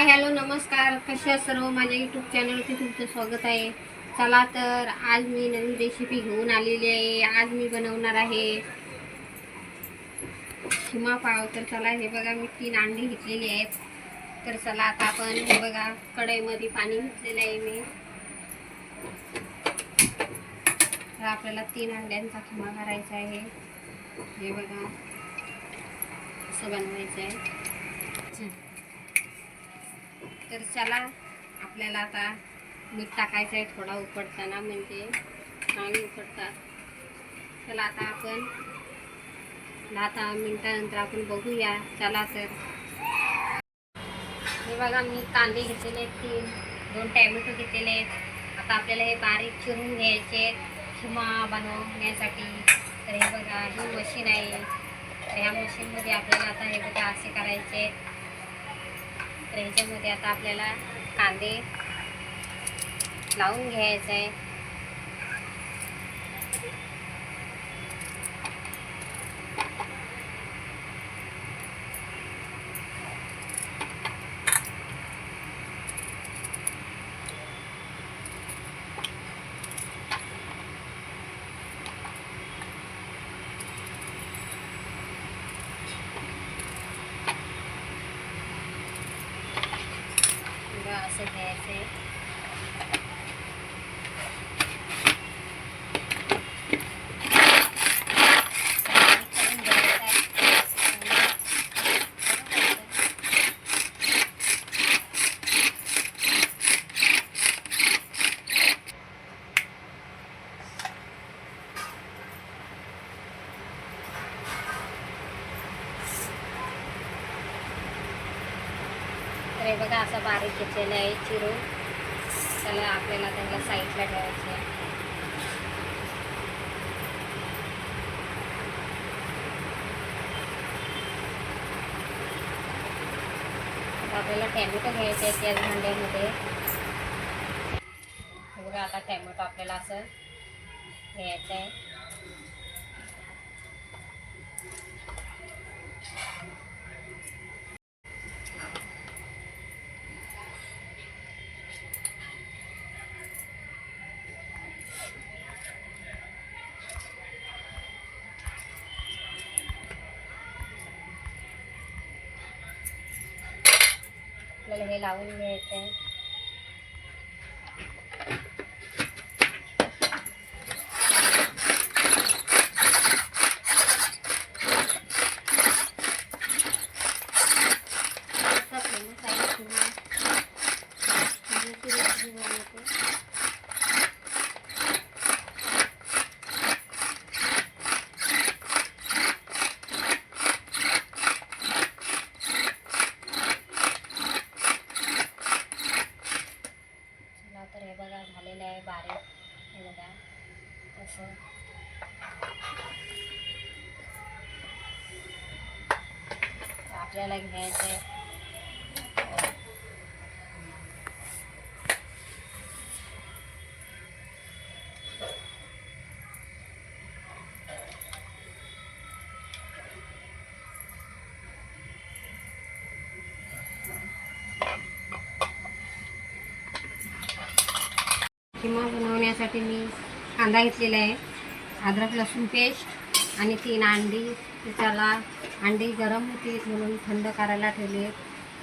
Hi hello नमस्कार. कशा सर्व? माझ्या यूट्यूब चॅनलवरती तुमचं स्वागत आहे. चला तर आज मी नवीन रेसिपी घेऊन आलेली आहे. आज मी बनवणार आहे खिमा पाव. तर चला हे बघा मी तीन अंडी घेतलेली आहेत. तर चला आता आपण हे बघा कढईमध्ये पाणी घेतलेलं आहे मी. तर आपल्याला तीन अंड्यांचा खिमा करायचा आहे. हे बघा असं बनवायचं आहे. तर चला आपल्याला आता मीठ टाकायचं आहे थोडा उकडताना म्हणजे चांगली उकडतात. चला आता आपण दहा मिनटानंतर आपण बघूया. चला तर. हे बघा मी कांदे घेतलेले आहेत तीन दोन टॅमॅटो घेतलेले आहेत. आता आपल्याला हे बारीक चिरून घ्यायचे आहेत खिमा बनवण्यासाठी तर हे बघा ही मशीन आहे. तर ह्या मशीनमध्ये आपल्याला आता हे बघा असे करायचे आहेत. ह्याच्यामध्ये आता आपल्याला कांदे लावून घ्यायचं आहे. बघा असं घ्यायचं आहे करून घ्यायचं आहे. तर हे बघा असं बारीक घेतलेलं आहे चिरून. त्याला आपल्याला त्यांना साईडला ठेवायचं आहे. आपल्याला टॅमॅटो घ्यायचे आहेत त्याच भांड्यामध्ये. बघा आता टॅमॅटो आपल्याला असं घ्यायचं आहे. आपल्याला हे लावून घ्यायचं आहे असा famous आहे किंवा खाण्याची recipe बनवते. चला तर हे बघा झालेलं आहे बारीक हे बघा असं तर आपल्याला घ्यायचं आहे. किंवा बनवण्यासाठी मी कांदा घेतलेला आहे. अद्रक लसूण पेस्ट आणि तीन अंडी त्याला अंडी गरम होती म्हणून थंड करायला ठेवले.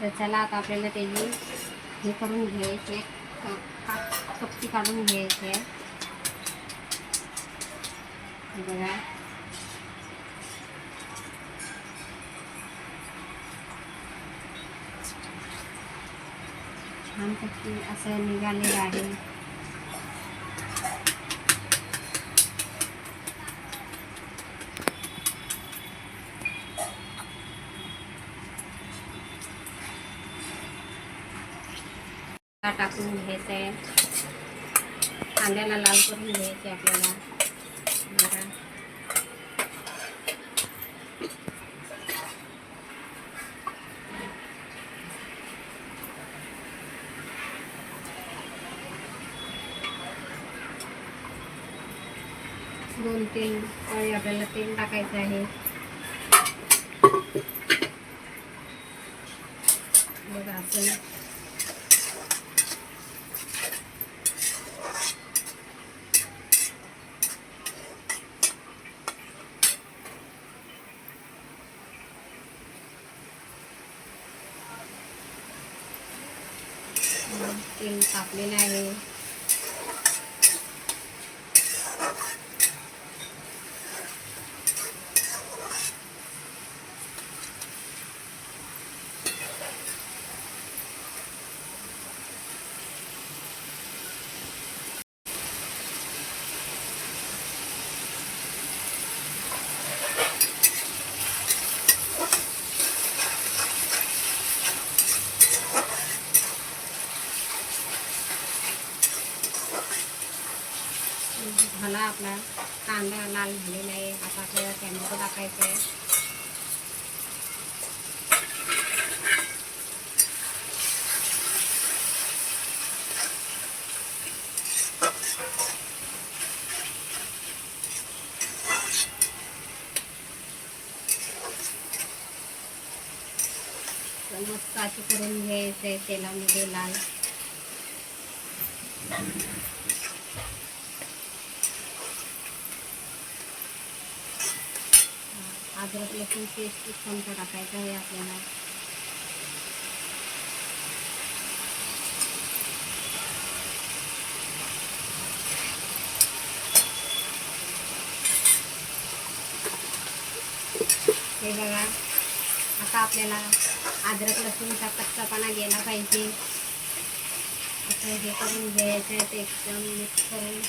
तर चला आता आपल्याला त्याची हे करून घ्यायचे. कपची काढून घ्यायची. आहे हे बघा. छानपैकी असं निघालेलं आहे. कांदा टाकून घ्यायचं आहे कांद्याला लाल करून घ्यायचे आपल्याला बघा दोन तीन पळी आपल्याला तेल टाकायचं आहे बघा आपण तेल कापलेलं आहे. आपला कांदा लाल झालेला आहे. आता आपल्याला टॅमॅटो टाकायचा आहे. मस्त अशी करून घ्यायचं आहे तेलामध्ये लाल. अद्रक लसूण पेस्ट एक चमचा टाकायचा आहे आपल्याला. हे बघा आता आपल्याला अद्रक लसूणचा कच्चापणा गेला पाहिजे. असं हे करून घ्यायचं आहे ते एकदम मिक्स करून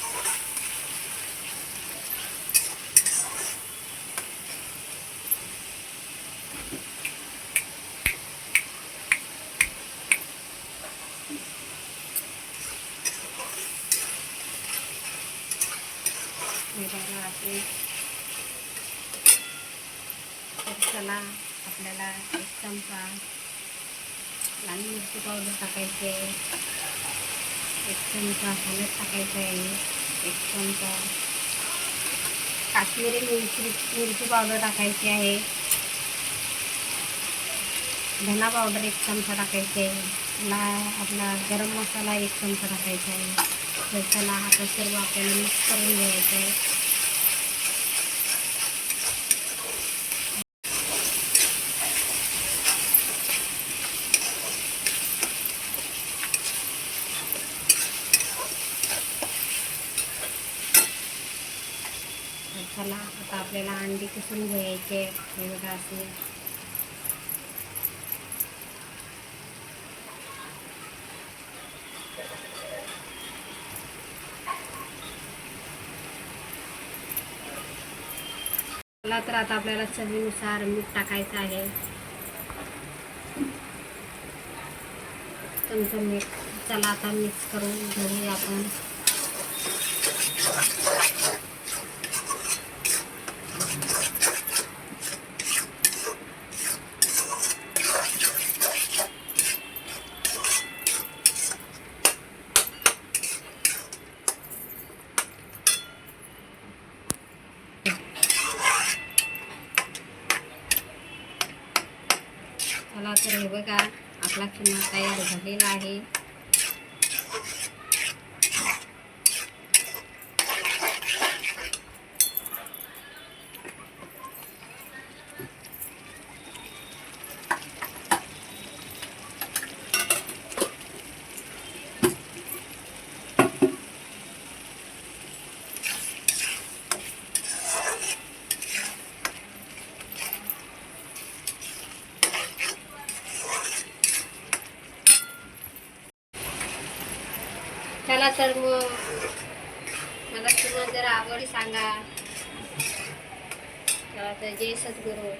हे बघा असे मसाला आपल्याला एक चमचा लाल मिरची पावडर टाकायची आहे. एक चमचा हळद टाकायचं आहे. एक चमचा काश्मीरी मिरची मिरची पावडर टाकायची आहे. धना पावडर एक चमचा टाकायची आहे. ला आपला गरम मसाला एक चमचा टाकायचा आहे. मसाला हा आता सर्व आपल्याला मिक्स करून घ्यायचं आहे. तर आता आपल्याला अंडी किसून घ्यायचे हे बघा असे. मला तर आता आपल्याला चवीनुसार मीठ टाकायचं आहे. तुमचं मीठ चला आता मिक्स करून घेऊया आपण. चला तर हे बघा आपला किमा तयार झालेला आहे. चला तर मग. मला तुम्हाला जरा आवड सांगा. चला तर जय सद्गुरू.